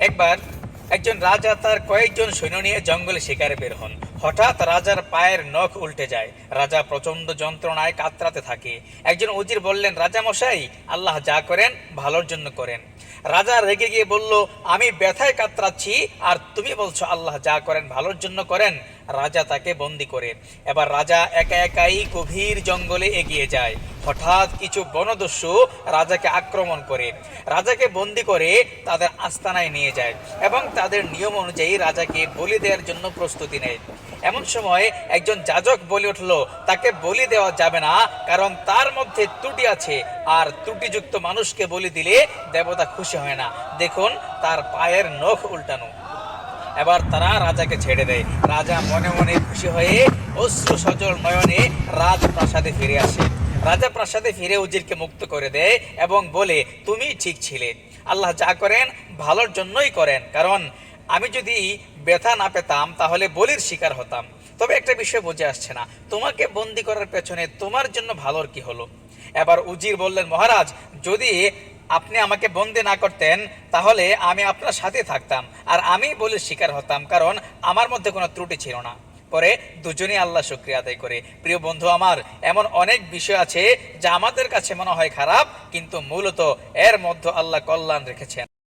একবার একজন রাজা তার কয়েকজন সৈন্য নিয়ে জঙ্গলে শিকারে বের হন। হঠাৎ রাজার পায়ের নখ উল্টে যায়। রাজা প্রচণ্ড যন্ত্রণায় কাতরাতে থাকে। একজন উজির বললেন, রাজা মশাই, আল্লাহ যা করেন ভালোর জন্য করেন। রাজা রেগে গিয়ে বলল, আমি ব্যথায় কাতরাচ্ছি, আর তুমি বলছো আল্লাহ যা করেন ভালোর জন্য করেন? রাজা তাকে বন্দি করে। এবার রাজা একা একাই গভীর জঙ্গলে এগিয়ে যায়। হঠাৎ কিছু বনদস্যু রাজাকে আক্রমণ করে, রাজাকে বন্দি করে তাদের আস্তানায় নিয়ে যায় এবং তাদের নিয়ম অনুযায়ী রাজাকে বলি দেওয়ার জন্য প্রস্তুতি নেয়। এমন সময় একজন যাজক বলে উঠল, তাকে বলি দেওয়া যাবে না, কারণ তার মধ্যে ত্রুটি আছে, আর ত্রুটিযুক্ত মানুষকে বলি দিলে দেবতা খুশি হয় না। দেখুন, তার পায়ের নখ উল্টানো। এবার তারা রাজাকে ছেড়ে দেয়। রাজা মনে মনে খুশি হয়ে অশ্রু সজল নয়নে রাজপ্রাসাদে ফিরে আসে। রাজা প্রাসাদে ফিরে উজিরকে মুক্ত করে দেয় এবং বলে, তুমি ঠিক ছিলে। আল্লাহ যা করেন, ভালোর জন্যই করেন। কারণ আমি যদি ব্যথা না পেতাম, তাহলে বলির শিকার হতাম। তবে একটা বিষয় বুঝে আসছে না। তোমাকে বন্দি করার পেছনে তোমার জন্য ভালোর কি হলো? এবার উজির বললেন, মহারাজ, যদি আপনি আমাকে বন্দি না করতেন, তাহলে আমি আপনার সাথে থাকতাম। আর আমি বলির শিকার হতাম, কারণ আমার মধ্যে কোনো ত্রুটি ছিল না। পরে দুজনেই আল্লাহ শুক্রিয়া আদায় করে। প্রিয় বন্ধু আমার, এমন অনেক বিষয় আছে যা আমাদের কাছে মনে হয় খারাপ, কিন্তু মূলত এর মধ্যে আল্লাহ কল্যাণ রেখেছেন।